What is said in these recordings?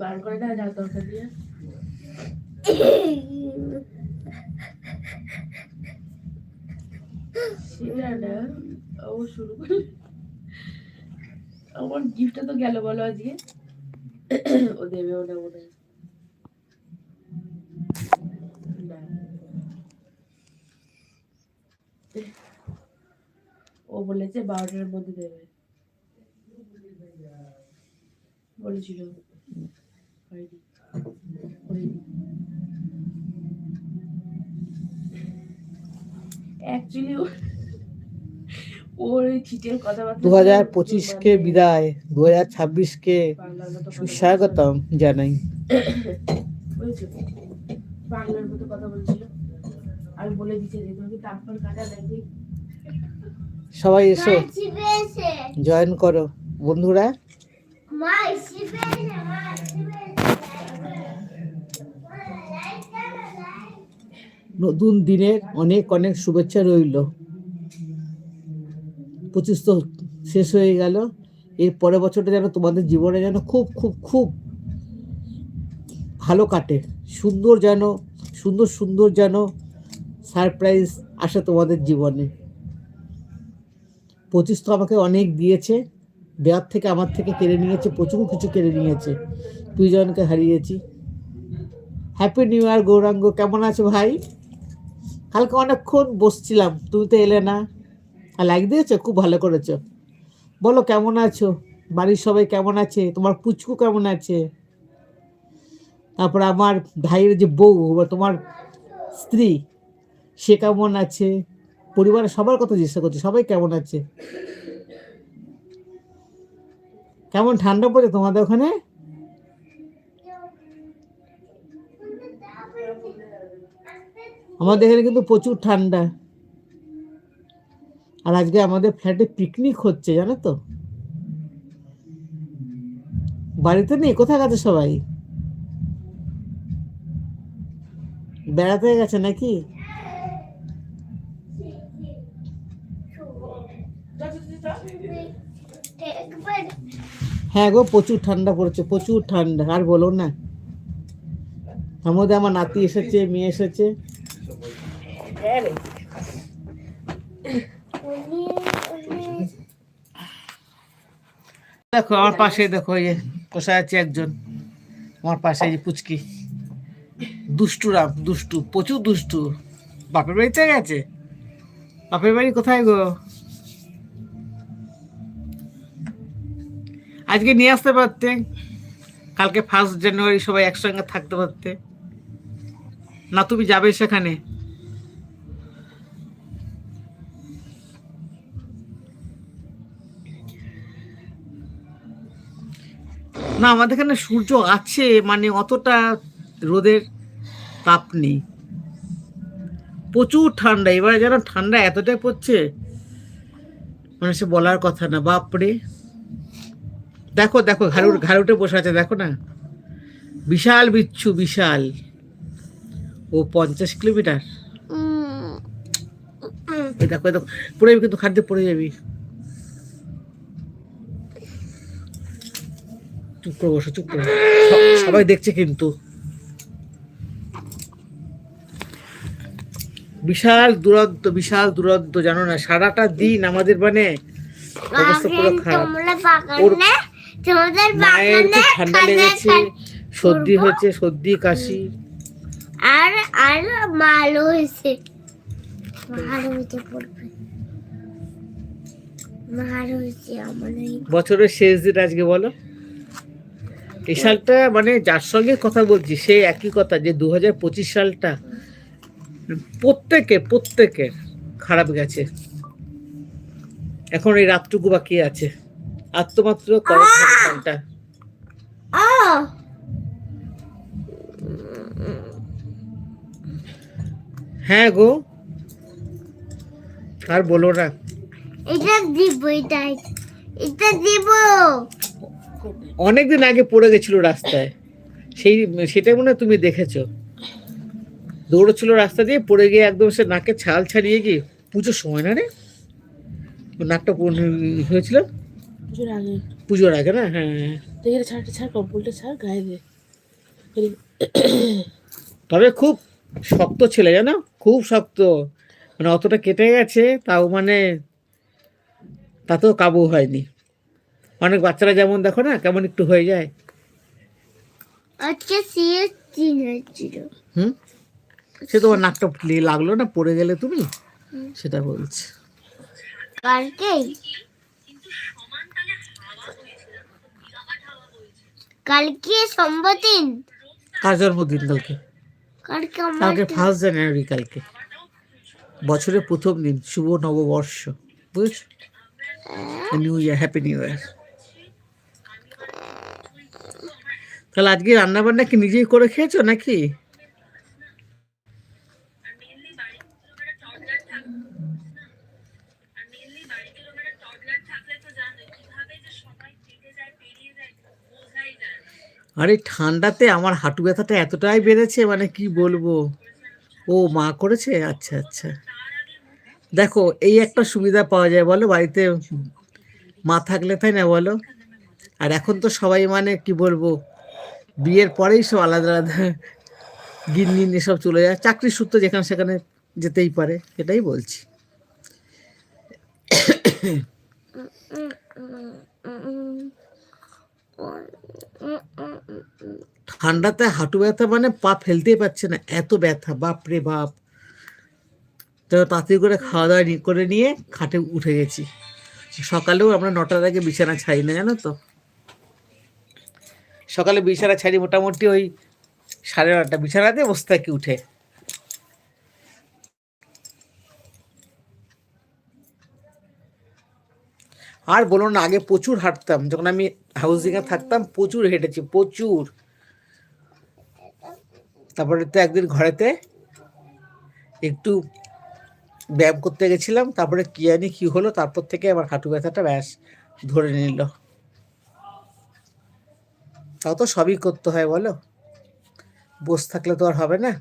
বার করে না, যা দরকার দিয়ে। ও শুরু আমার গিফটটা তো বলো ও দেবে মনে হয়। ও বলেছে বারোটার মধ্যে দেবে। বলেছিল। হয়নি হয়নি অ্যাকচুয়ালি ওর চিটের কথাবার্তা দু হাজার পঁচিশকে বিদায় দু হাজার ছাব্বিশকে সুস্বাগতম জানাই। বাংলার মতো কথা বলছিল। আমি বলে দিচ্ছি যে তুমি তারপর কাটা দেখি? সবাই এসো? জয়েন করো। বন্ধুরা নতুন দিনের অনেক অনেক শুভেচ্ছা রইল। পঁচিশ তো শেষ হয়ে গেল। এর পরের বছরটা যেন তোমাদের জীবনে যেন খুব খুব খুব ভালো কাটে। সুন্দর যেন, সুন্দর সুন্দর যেন সারপ্রাইজ আসে তোমাদের জীবনে। পঁচিশ তো আমাকে অনেক দিয়েছে। দেওয়ার থেকে আমার থেকে কেড়ে নিয়েছে, প্রচুর কিছু কেড়ে নিয়েছে। দুইজনকে হারিয়েছি। Happy new year Gauranga. কেমন আছো ভাই? কালকে অনেকক্ষণ বসছিলাম তুমি তো এলে না। আর লাইক দিয়েছ? খুব ভালো করেছ। বলো, কেমন আছো? বাড়ির সবাই কেমন আছে? তোমার পুচকু কেমন আছে? তারপর আমার ভাইয়ের যে বউ, বা তোমার স্ত্রী, সে কেমন আছে? পরিবারের সবার কথা জিজ্ঞাসা করছি, সবাই কেমন আছে? কেমন ঠান্ডা পড়ে তোমাদের ওখানে? আমাদের এখানে কিন্তু প্রচুর ঠান্ডা। আর আজকে আমাদের ফ্ল্যাটে পিকনিক হচ্ছে, জানো তো? বাড়িতে নেই? কোথায় গেছে সবাই? বেড়াতে গেছে নাকি? হ্যাঁ গো, প্রচুর ঠান্ডা পড়েছে, প্রচুর ঠান্ডা, আর বলো না। মধ্যে আমার নাতি এসেছে, মেয়ে এসেছে। দেখো, আমার পাশে দেখো, এই যে বসে আছে একজন। আমার পাশে পুচকি। দুষ্টু রাম, দুষ্টু, প্রচুর দুষ্টু। বাপের বাড়িতে গেছে? বাপের বাড়ি কোথায় গো? আজকে নিয়ে আসতে পারতে। কালকে ফার্স্ট জানুয়ারি সবাই একসঙ্গে থাকতে পারতে। না তুমি যাবে সেখানে। না, আমাদের এখানে সূর্য আছে মানে অতটা রোদের তাপ নেই। প্রচুর ঠান্ডা, এবারে যেন ঠান্ডা এতটাই পড়ছে মানে সে বলার কথা না, বাপরে। দেখো দেখো ঘাড়ুর ঘাড়ুটে বসে আছে দেখো না। বিশাল বিচ্ছু বিশাল। ও পঞ্চাশ কিলোমিটার। দেখো দেখো পড়ে যাবি কিন্তু খাদ্যে পড়ে যাবি। চুপ করে বসো চুপ করে সবাই দেখছে কিন্তু। বিশাল দুরন্ত বিশাল দুরন্ত জানো না সারাটা দিন আমাদের মানে অবস্থা পুরো খারাপ মায়ের বাগানে ঠান্ডা লেগেছে সর্দি। হয়েছে সর্দি কাশি। আর আর মালও হয়েছে। মার হয়েছে পড়বে বছরের শেষ দিন আজকে বলো। এই সালটা মানে যার সঙ্গে কথা বলছি সে একই কথা যে দু হাজার পঁচিশ সালটা প্রত্যেকে প্রত্যেকের খারাপ গেছে। এখন এই রাতটুকু বাকি আছে। আর তো মাত্র কয়েক ঘণ্টা ও হ্যাঁ গো। আর বলো না। এটা দিব এটা এটা দিব। অনেকদিন আগে পড়ে গেছিল রাস্তায়। সেই সেটাই মনে হয় তুমি দেখেছ। দৌড়চ্ছিল রাস্তা দিয়ে পড়ে গিয়ে একদম সে নাকে ছাল ছাড়িয়ে গিয়ে পুজোর সময় না রে? নাকটা পুরো হয়েছিল? পুজোর আগে। পুজোর আগে না? হ্যাঁ হ্যাঁ। তো এখানে ছাড় ছাড় কম্বলটা ছাড় গায়ে দে। তবে খুব শক্ত ছেলে জানো? খুব শক্ত। মানে অতটা কেটে গেছে তাও মানে তাতেও কাবু হয়নি। অনেক বাচ্চারা যেমন দেখো না? কেমন একটু হয়ে যায়। আজকে হুম? সে তোমার নাকটা ফুলিয়ে লাগল না? পড়ে গেলে তুমি? সেটা বলছি। কালকেই। কালকে সোমবার দিন। কার জন্মদিন কালকে? কালকে কালকে ফার্স্ট জানুয়ারি কালকে। বছরের প্রথম দিন শুভ নববর্ষ। বুঝছ? New year happy new year তাহলে আজকে রান্না বান্না কি নিজেই করে খেয়েছো নাকি? আরে ঠান্ডাতে আমার হাঁটু ব্যথাটা এতটাই বেড়েছে মানে কি বলব ও মা করেছে আচ্ছা আচ্ছা দেখো এই একটা সুবিধা পাওয়া যায় বলো বাড়িতে মা থাকলে তাই না বলো আর এখন তো সবাই মানে কি বলব বিয়ের পরেই সব আলাদা আলাদা গিন্নি এসব চলে যায় চাকরির সূত্র যেখানে সেখানে যেতেই পারে এটাই বলছি ঠান্ডাতে হাঁটু ব্যথা মানে পা ফেলতেই পারছে না, এত ব্যথা, বাপ রে বাপ। তো তাড়াতাড়ি করে খাওয়া দাওয়া করে নিয়ে খাটে উঠে গেছি। সকালেও আমরা নটার আগে বিছানা ছাড়ি না জানো তো? সকালে বিছানা ছাড়ি মোটামুটি ওই সাড়ে নটা, বিছানাতে বসে থাকি উঠে। আর বলো না, আগে প্রচুর হাঁটতাম। যখন আমি হাউসিংয়ে থাকতাম, প্রচুর হেঁটেছি, প্রচুর। তারপরে তো একদিন ঘরেতে একটু ব্যায়াম করতে গেছিলাম, তারপরে কি জানি কি হলো, তারপর থেকে আমার হাঁটু ব্যথাটা ব্যাস ধরে নিল। তাও তো সবই করতে হয়, বলো? বসে থাকলে তো আর হবে না।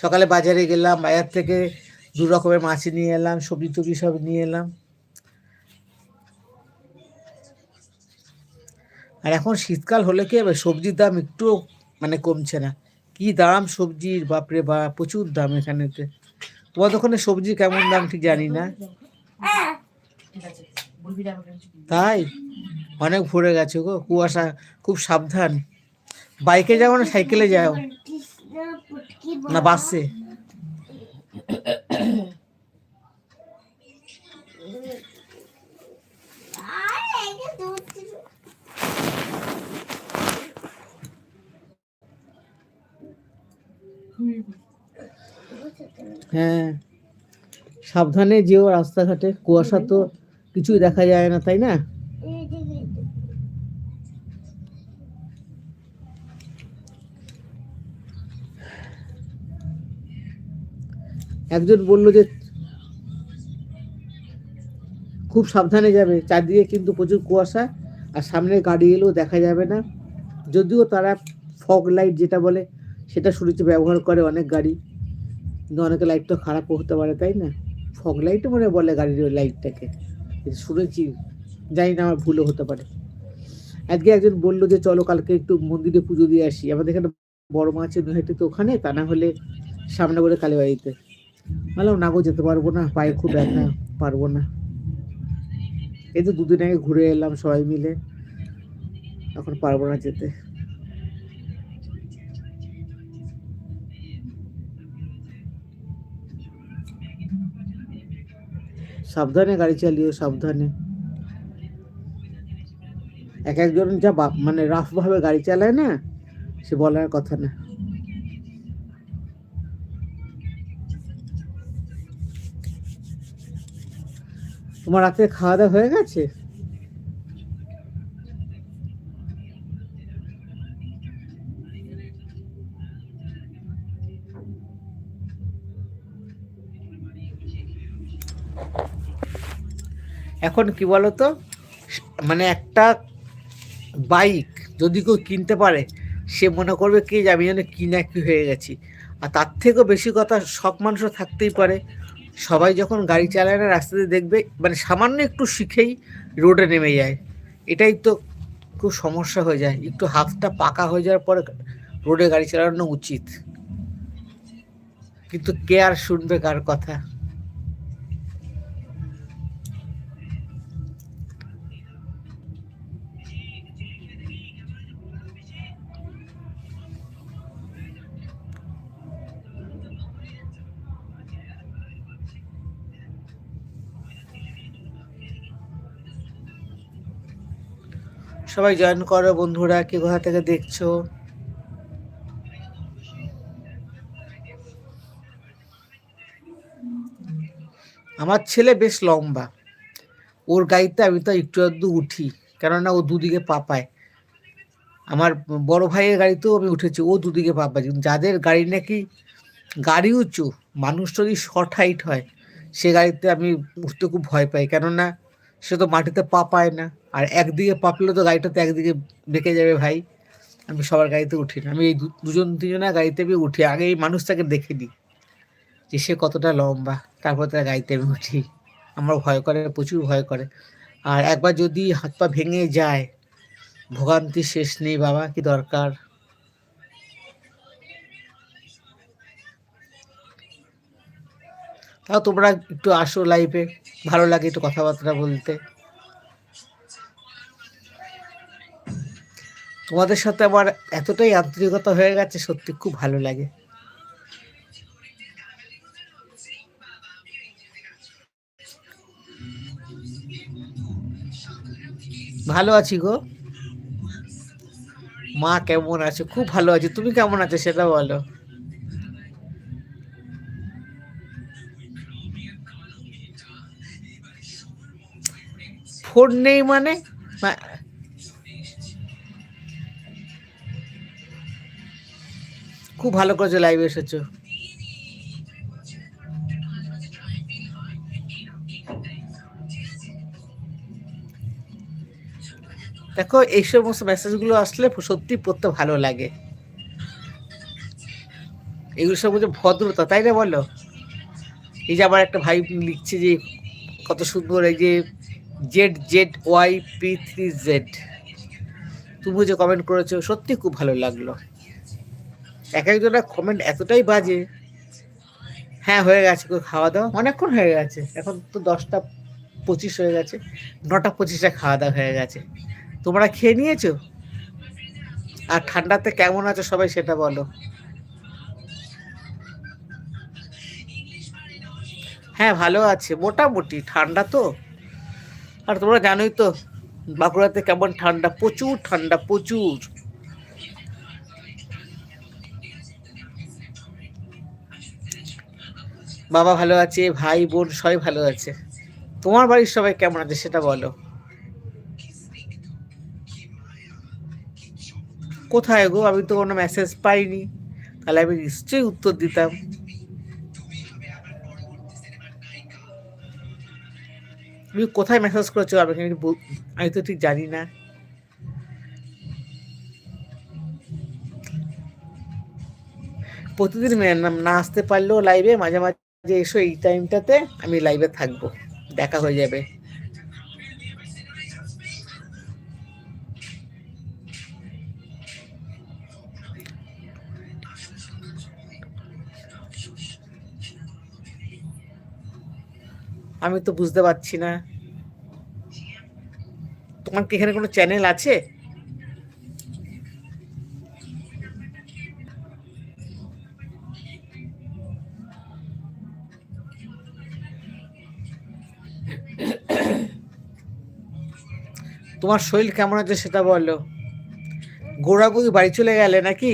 সকালে বাজারে গেলাম, বাজার থেকে দু রকমের মাছ নিয়ে এলাম, সবজি টবজি সব নিয়ে এলাম। আর এখন শীতকাল হলে কি হবে? সবজির দাম একটু মানে কমছে না। কি দাম সবজির? বাপরে বা প্রচুর দাম এখানেতে তোমার ওখানে সবজি কেমন দাম ঠিক জানি না। তাই? অনেক ভরে গেছে গো, কুয়াশা খুব সাবধান। বাইকে যাও না, সাইকেলে যাও। না, বাসে। হ্যাঁ সাবধানে যেও রাস্তাঘাটে। কুয়াশা তো কিছুই দেখা যায় না তাই না? একজন বলল যে, খুব সাবধানে যাবে, চারদিকে কিন্তু প্রচুর কুয়াশা, আর সামনে গাড়ি এলেও দেখা যাবে না। যদিও তারা ফগ লাইট যেটা বলে, সেটা শুনেছি ব্যবহার করে অনেক গাড়ি। কিন্তু অনেকে লাইট তো খারাপও হতে পারে, তাই না? ফগ লাইট মনে বলে গাড়ির ওই লাইটটাকে শুনেছি জানি না, আমার ভুলও হতে পারে। আজকে একজন বলল যে, চলো কালকে একটু মন্দিরে পুজো দিয়ে আসি। আমাদের এখানে বড় মা আছে নৈহাটি তো ওখানে, তা না হলে সামনে বলে কালীবাড়িতে। বললাম, না গো, যেতে পারব না, পায়ে খুব ব্যথা, পারব না। এই তো দুদিন আগে ঘুরে এলাম সবাই মিলে, এখন পারব না যেতে। সাবধানে গাড়ি চালিও, সাবধানে। এক একজন যা মানে রাফ ভাবে গাড়ি চালায় না, সে বলার কথা না। তোমার রাতে খাওয়া দাওয়া হয়ে গেছে? এখন কি বলতো? মানে একটা বাইক যদি কেউ কিনতে পারে, সে মনে করবে, কি যে আমি যেন কিনা কি হয়ে গেছি। আর তার থেকেও বেশি কথা সব মানুষও থাকতেই পারে। সবাই যখন গাড়ি চালায় না, রাস্তাতে দেখবে মানে সামান্য একটু শিখেই রোডে নেমে যায়। এটাই তো খুব সমস্যা হয়ে যায়। একটু হাফটা পাকা হয়ে যাওয়ার পরে রোডে গাড়ি চালানো উচিত। কিন্তু কে আর শুনবে কার কথা? সবাই জয়েন করো বন্ধুরা, কে কোথা থেকে দেখছ? আমার ছেলে বেশ লম্বা। ওর গাড়িতে আমি তো একটু আধটু উঠি, কেননা ও দুদিকে পা পায়। আমার বড় ভাইয়ের গাড়িতেও আমি উঠেছি, ও দুদিকে পা পায়। কিন্তু যাদের গাড়ি নাকি গাড়ি উঁচু, মানুষ যদি শর্ট হাইট হয়, সে গাড়িতে আমি উঠতে খুব ভয় পাই। কেননা সে তো মাটিতে পা পায় না। আর একদিকে পা পেলে তো গাড়িটা তো একদিকে বেঁকে যাবে ভাই। আমি সবার গাড়িতে উঠি না। আমি এই দুজন, তিনজনের গাড়িতে আমি উঠি। আগে এই মানুষটাকে দেখে নিই যে সে কতটা লম্বা। তারপর তার গাড়িতে আমি উঠি। আমার ভয় করে, প্রচুর ভয় করে। আর একবার যদি হাত পা ভেঙে যায়, ভোগান্তি শেষ নেই বাবা, কি দরকার? তাও তোমরা একটু আসো লাইফে ভালো লাগে একটু কথাবার্তা বলতে। তোমাদের সাথে আমার এতটাই আন্তরিকতা হয়ে গেছে, সত্যি খুব ভালো লাগে। ভালো আছি গো। মা কেমন আছে? খুব ভালো আছে। তুমি কেমন আছো সেটা বলো। ফোন নেই মানে? খুব ভালো করেছ লাইভে এসেছ। দেখো, এই সমস্ত মেসেজগুলো আসলে সত্যি পড়তে ভালো লাগে। এগুলো সব হচ্ছে ভদ্রতা, তাই না বলো? এই যে আমার একটা ভাই লিখছে যে, কত সুন্দর এই যে Z Z, Y, P, three, Z. তুমি যে কমেন্ট করেছ, সত্যি খুব ভালো লাগল। এক একজনের কমেন্ট এতটাই বাজে। হ্যাঁ হয়ে গেছে খাওয়া দাওয়া। অনেকক্ষণ হয়ে গেছে। এখন তো দশটা পঁচিশ হয়ে গেছে। নটা পঁচিশে খাওয়া দাওয়া হয়ে গেছে। তোমরা খেয়ে নিয়েছো? আর ঠান্ডাতে কেমন আছো সবাই সেটা বলো। হ্যাঁ ভালো আছে। মোটামুটি। ঠান্ডা তো? আর তোমরা জানোই তো, বাঁকুড়াতে কেমন ঠান্ডা, প্রচুর ঠান্ডা, প্রচুর। বাবা ভালো আছে, ভাই বোন সবাই ভালো আছে। তোমার বাড়ির সবাই কেমন আছে সেটা বলো। কোথায় গো? আমি তো কোনো মেসেজ পাইনি। তাহলে আমি নিশ্চয়ই উত্তর দিতাম। তুমি কোথায় মেসেজ করেছ? আমি কিন্তু বল- আমি তো ঠিক জানি না। প্রতিদিন না আসতে পারলেও লাইভে মাঝে মাঝে এসো এই টাইমটাতে আমি লাইভে থাকব। দেখা হয়ে যাবে। আমি তো বুঝতে পারছি না। তোমার কি এখানে কোনো চ্যানেল আছে? তোমার শরীর কেমন আছে সেটা বলো। গোড়াগুড়ি বাড়ি চলে গেলে নাকি?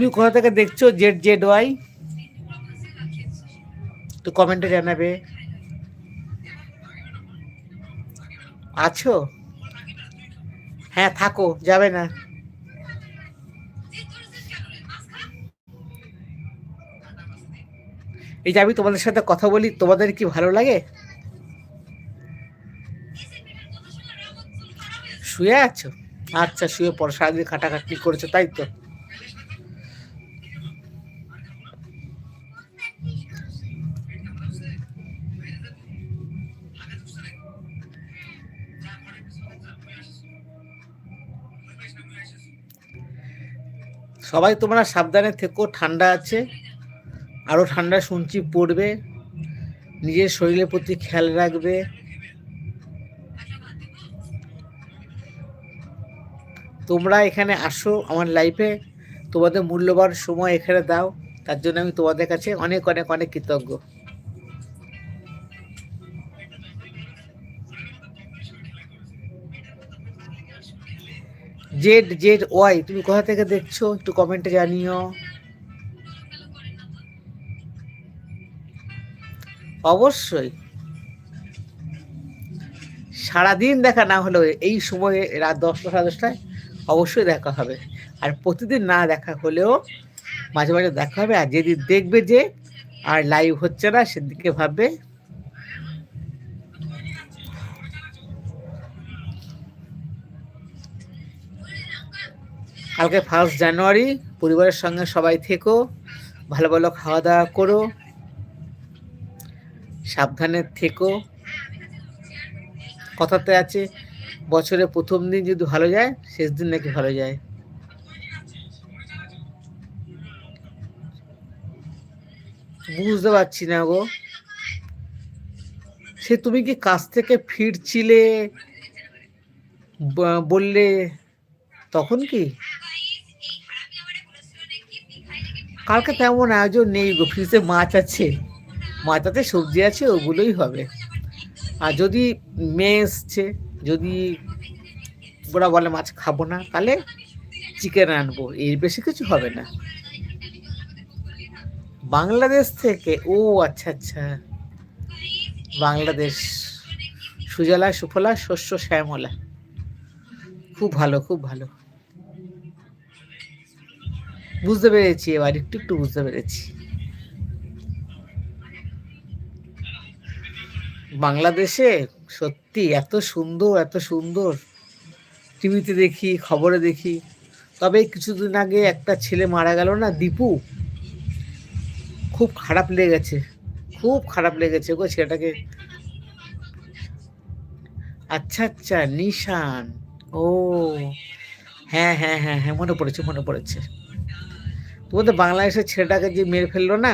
তুমি কোথা থেকে দেখছ? জেড জেড ওয়াই তো কমেন্টে জানাবে। আছো? হ্যাঁ থাকো, যাবে না। এই যে আমি তোমাদের সাথে কথা বলি, তোমাদের কি ভালো লাগে? শুয়ে আছো? আচ্ছা শুয়ে পড়ো, সারাদিন খাটাখাটনি করেছ, তাই তো? সবাই তোমরা সাবধানে থেকো, ঠান্ডা আছে আরও ঠান্ডা শুনছি পড়বে, নিজের শরীরের প্রতি খেয়াল রাখবে। তোমরা এখানে আসো আমার লাইফে তোমাদের মূল্যবান সময় এখানে দাও, তার জন্য আমি তোমাদের কাছে অনেক অনেক অনেক কৃতজ্ঞ। জেড জেড ওয়াই, তুমি কোথা থেকে দেখছ? একটু কমেন্টে জানিও। অবশ্যই। সারাদিন দেখা না হলেও এই সময়ে রাত দশটা সাড়ে দশটায় অবশ্যই দেখা হবে। আর প্রতিদিন না দেখা হলেও মাঝে মাঝে দেখা হবে। আর যেদিন দেখবে যে আর লাইভ হচ্ছে না সেদিকে ভাববে কালকে ফার্স্ট জানুয়ারি পরিবারের সঙ্গে সবাই থেকো, ভালো ভালো খাওয়া দাওয়া করো, সাবধানে থেকো। কথাতে আছে, বছরে প্রথম দিন যদি ভালো যায়, শেষ দিন নাকি ভালো যায়। বুঝতে পারছি না গো। সে তুমি কি কাজ থেকে ফিরছিলে বললে, তখন কি? কালকে তেমন আয়োজন নেই গো ফ্রিজে মাছ আছে। আছে, সবজি আছে, ওগুলোই হবে। আর যদি মেয়ে এসছে, যদি ওরা বলে মাছ খাব না, তাহলে চিকেন আনব, এর বেশি কিছু হবে না। বাংলাদেশ থেকে, ও আচ্ছা আচ্ছা। বাংলাদেশ, সুজলা, সুফলা, শস্য, শ্যামলা। খুব ভালো খুব ভালো। বুঝতে পেরেছি এবার, একটু একটু বুঝতে পেরেছি। বাংলাদেশে সত্যি এত সুন্দর এত সুন্দর টিভিতে দেখি, খবরে দেখি। তবে কিছুদিন আগে একটা ছেলে মারা গেল না, দীপু? খুব খারাপ লেগেছে, খুব খারাপ লেগেছে গো ছেলেটাকে। আচ্ছা আচ্ছা নিশান, ও। হ্যাঁ হ্যাঁ হ্যাঁ হ্যাঁ মনে পড়েছে মনে পড়েছে। তোমাদের বাংলাদেশের ছেলেটাকে যে মেরে ফেলল না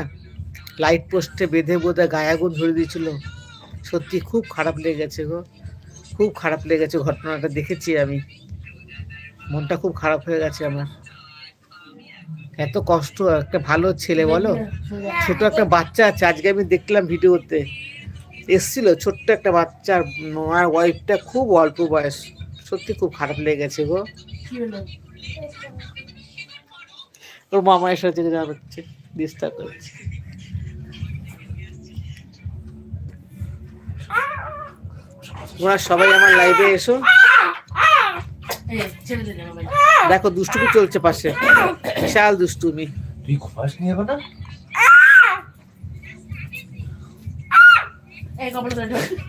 লাইট পোস্টে বেঁধে বোধহয় গায়ে আগুন ধরে দিয়েছিল। সত্যি খুব খারাপ লেগেছে গো, খুব খারাপ লেগেছে ঘটনাটা দেখেছি আমি। মনটা খুব খারাপ হয়ে গেছে আমার। এত কষ্ট, একটা ভালো ছেলে বলো। ছোট একটা বাচ্চা আছে, আজকে আমি দেখলাম ভিডিওতে। এসছিল ছোট্ট একটা বাচ্চার মার ওয়াইফটা খুব অল্প বয়স। সত্যি খুব খারাপ লেগেছে গো। ওর মামা এসে হচ্ছে যা হচ্ছে ডিস্টার্ব করছে তোমরা সবাই আমার লাইভে এসো। দেখো দুষ্টুমি চলছে পাশে। বিশাল দুষ্টুমি। তুই ঘুমাস নি এখন না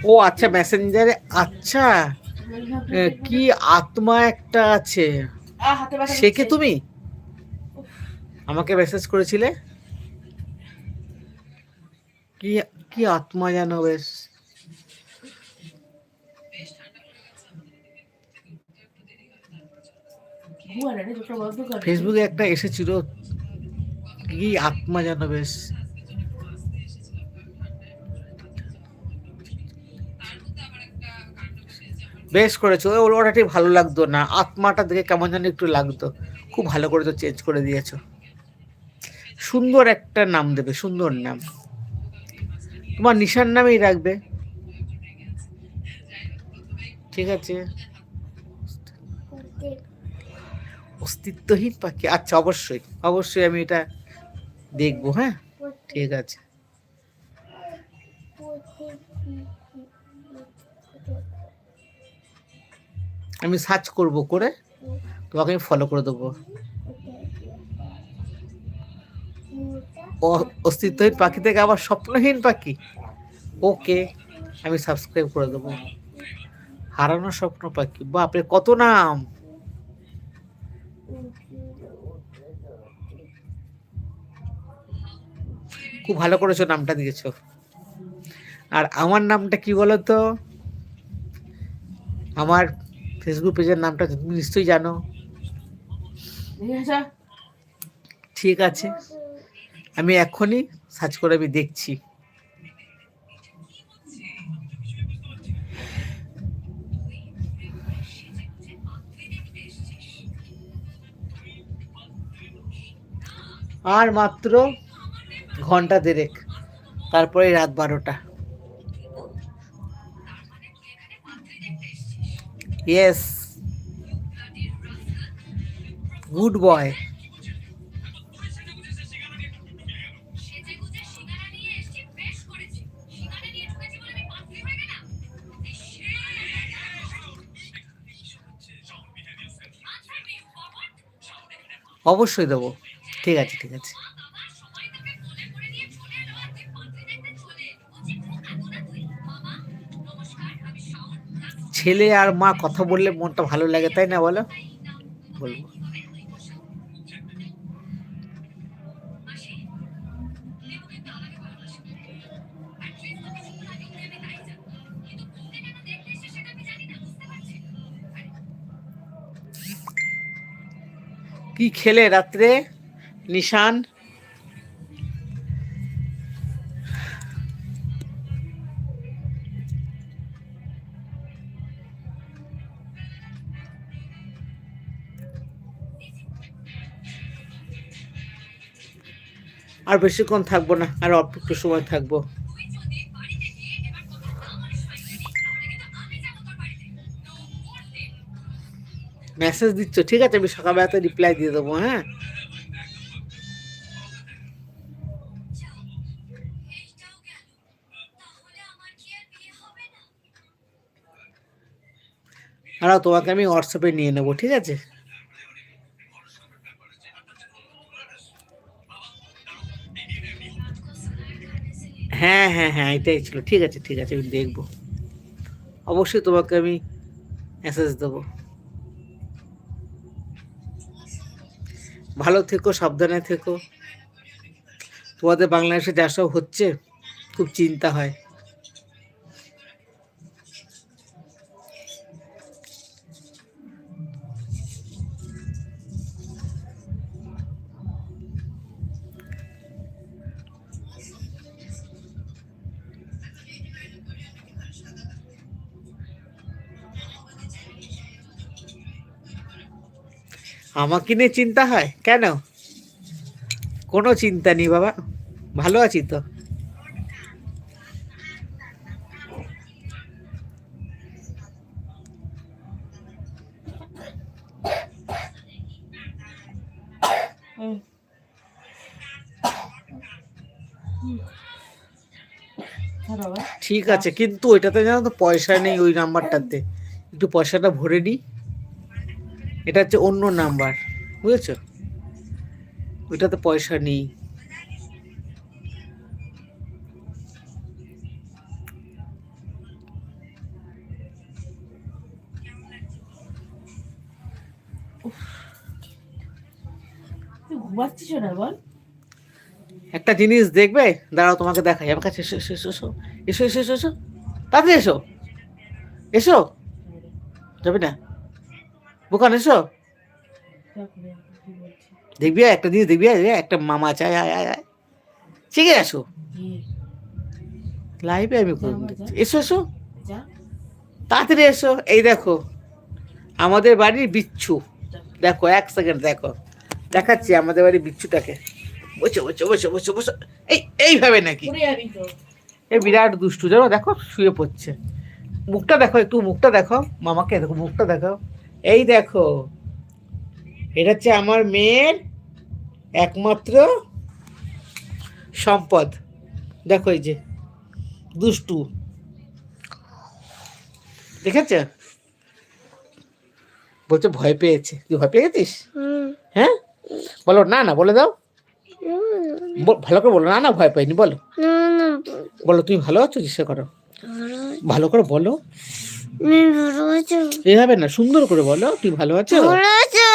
ও আচ্ছা মেসেঞ্জারে আচ্ছা। কি আত্মা একটা আছে। সে কে তুমি? আমাকে মেসেজ করেছিলে? কি কি আত্মা যেন বেশ। ফেসবুকে একটা এসেছিল, কি আত্মা যেন বেশ। বেশ করেছ, ওটা ঠিক ভালো লাগতো না, আত্মাটা দেখে কেমন যেন একটু লাগতো। খুব ভালো করে তো চেঞ্জ করে দিয়েছ। সুন্দর একটা নাম দেবে, সুন্দর নাম। তোমার নিশান নামেই রাখবে। ঠিক আছে। অস্তিত্বহীন পাখি। আচ্ছা অবশ্যই অবশ্যই আমি এটা দেখব হ্যাঁ? ঠিক আছে। আমি সার্চ করব করে, তোমাকে আমি ফলো করে দেবো। অস্তিত্বহীন পাখি থেকে আবার স্বপ্নহীন পাখি। ওকে আমি সাবস্ক্রাইব করে দেবো। হারানো স্বপ্ন পাখি। বাপরে কত নাম? খুব ভালো করেছ নামটা দিয়েছ। আর আমার নামটা কি বলো তো আমার ফেসবুক পেজের নামটা তুমি নিশ্চয়ই জানো। ঠিক আছে ঠিক আছে। আমি এখনই সার্চ করে আমি দেখছি। আর মাত্র ঘণ্টা দেড়েক, তারপরে রাত বারোটা। ইয়েস গুড বয় অবশ্যই দেবো। ঠিক আছে ঠিক আছে। ছেলে আর মা কথা বললে মনটা ভালো লাগে, তাই না বলো? বলব। কি খেলে রাত্রে? নিশান? আর বেশিক্ষণ থাকব না আর অল্প একটু সময় থাকব। মেসেজ দিচ্ছ, ঠিক আছে, আমি সকালবেলাতে রিপ্লাই দিয়ে দেবো হ্যাঁ? আর তোমাকে আমি হোয়াটসঅ্যাপে নিয়ে নেব, ঠিক আছে? হ্যাঁ হ্যাঁ হ্যাঁ এটাই ছিল, ঠিক আছে ঠিক আছে, আমি দেখব। অবশ্যই তোমাকে আমি মেসেজ দেবো। ভালো থেকো সাবধানে থেকো। তোমাদের বাংলাদেশে যা সব হচ্ছে খুব চিন্তা হয়। আমাকে নিয়ে চিন্তা হয়? কেন? কোনো চিন্তা নেই বাবা। ভালো আছি তো। ঠিক আছে, কিন্তু ওইটাতে জানো তো পয়সা নেই ওই নাম্বারটাতে একটু পয়সাটা ভরে নিই। এটা হচ্ছে অন্য নাম্বার বুঝেছ? ওইটাতে পয়সা নেই। বল। একটা জিনিস দেখবে দাঁড়াও তোমাকে দেখাই আমার কাছে এসো এসো এসো এসো এসো এসো এসো তাড়াতাড়ি এসো এসো যাবে না? বোকান এসো দেখবি একটা জিনিস দেখবি একটা মামা চাই আয় আয় আয় শিখে আসো। কি লাইভে আমি করব। এসো এসো। তাড়াতাড়ি এসো। এই দেখো আমাদের বাড়ির বিচ্ছু। দেখো এক সেকেন্ড দেখো। দেখাচ্ছি আমাদের বাড়ির বিচ্ছুটাকে। বসো বসো বসে বসে বসে। এই এইভাবে নাকি? এ বিরাট দুষ্টু জানো? দেখো শুয়ে পড়ছে। মুখটা দেখো একটু মুখটা দেখো। মামাকে দেখো মুখটা দেখো। এই দেখো এটা হচ্ছে আমার মেয়ের একমাত্র সম্পদ। দেখো এই যে দুষ্টু। দেখেছ? বলছে ভয় পেয়েছে। তুই ভয় পেয়ে গেছিস? হ্যাঁ? বলো না না বলে দাও। ভালো করে বলো। না না ভয় পাইনি বলো। বলো তুমি ভালো আছো? জিজ্ঞাসা করো। ভালো করে বলো। এভাবে না সুন্দর করে বলো তুই ভালো আছো? ভালো আছো?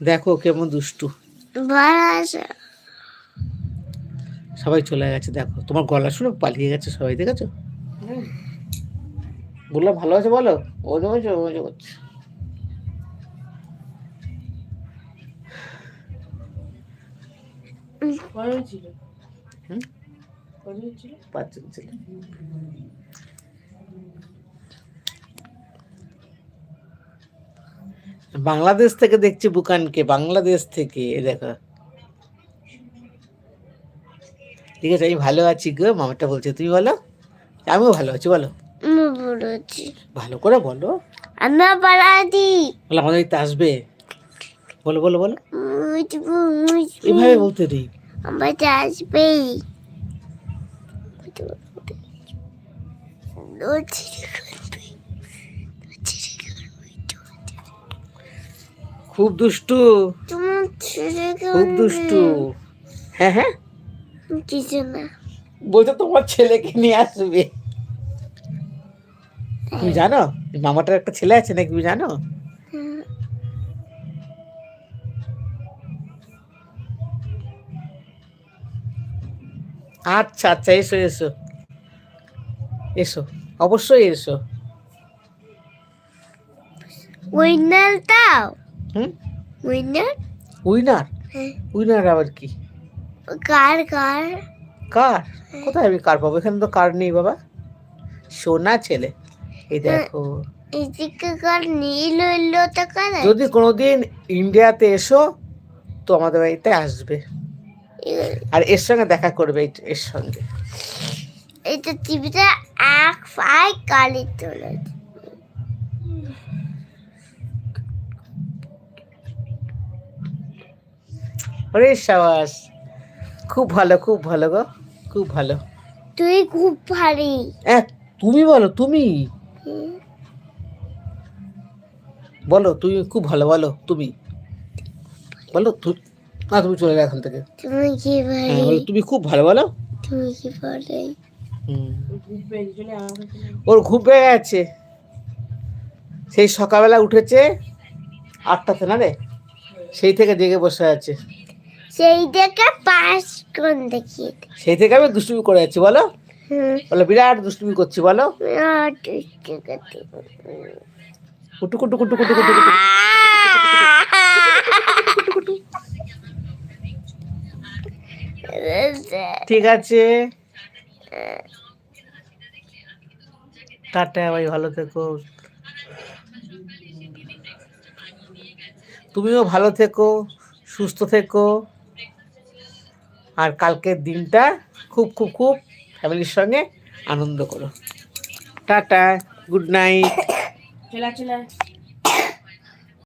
দেখো কেমন দুষ্টু। ভালো আছো? সবাই চলে গেছে দেখো। তোমার গলা শুনে পালিয়ে গেছে সবাই দেখেছ? বললাম ভালো আছে বলো? ও মজা করছে ছিল ছিল পাঁচজন ছিল। বাংলাদেশ থেকে দেখছি বুকানকে বাংলাদেশ থেকে দেখো। ঠিক আছে আমি ভালো আছি গো মামাটা বলছে তুমি বলো? আমিও ভালো আছি বলো। ভালো আছি। ভালো করে বলো। আমি ভালো আছি বলো আমাদের বাড়িতে আসবে? বলো বলো বলো। এইভাবে বলতে দিই। আমার আসবে। খুব দুষ্টু। খুব দুষ্টু। হ্যাঁ হ্যাঁ? কিছু না। বলছে তোমার ছেলেকে নিয়ে আসবে। তুমি জানো? মামাটার একটা ছেলে আছে নাকি তুমি জানো? আচ্ছা আচ্ছা এসো এসো। এসো অবশ্যই এসো। উইনার দাও হুম? উইনার? উইনার? হ্যাঁ। উইনার আবার কি? কার কার? কার? কোথায় আমি কার পাবো? এখানে তো কার নেই বাবা। সোনা ছেলে। এই দেখো। তো কার যদি কোনোদিন ইন্ডিয়াতে এসো তো আমাদের বাড়িতে আসবে। আর এর সঙ্গে দেখা করবে এর সঙ্গে। এটা টিভিতে এক ফাই কালি তোলে ওরে সাবাস। খুব ভালো খুব ভালো গো খুব ভালো। তুই খুব ভারী। এক তুমি বলো তুমি। বলো তুমি খুব ভালো বলো তুমি। বলো না তুমি চলে যাও এখান থেকে। তুমি কি হ্যাঁ ভারী তুমি খুব ভালো বলো। তুমি কি ভারী। ওর ঘুম পেয়ে গেছে। সেই সকালবেলা উঠেছে আটটাতে না রে? সেই থেকে জেগে বসে আছে। সেই দেখে পাস কোন দেখিয়ে দে। সেই থেকে আমি দুষ্টুমি করে যাচ্ছি বলো? বলো বিরাট দুষ্টুমি করছি বলো। কুটু কুটু কুটু কুটু কুটু কুটু ঠিক আছে। টাটা ভাই ভালো থেকো। তুমিও ভালো থেকো সুস্থ থেকো। আর কালকের দিনটা খুব খুব খুব ফ্যামিলির সঙ্গে আনন্দ করো। Tata good night.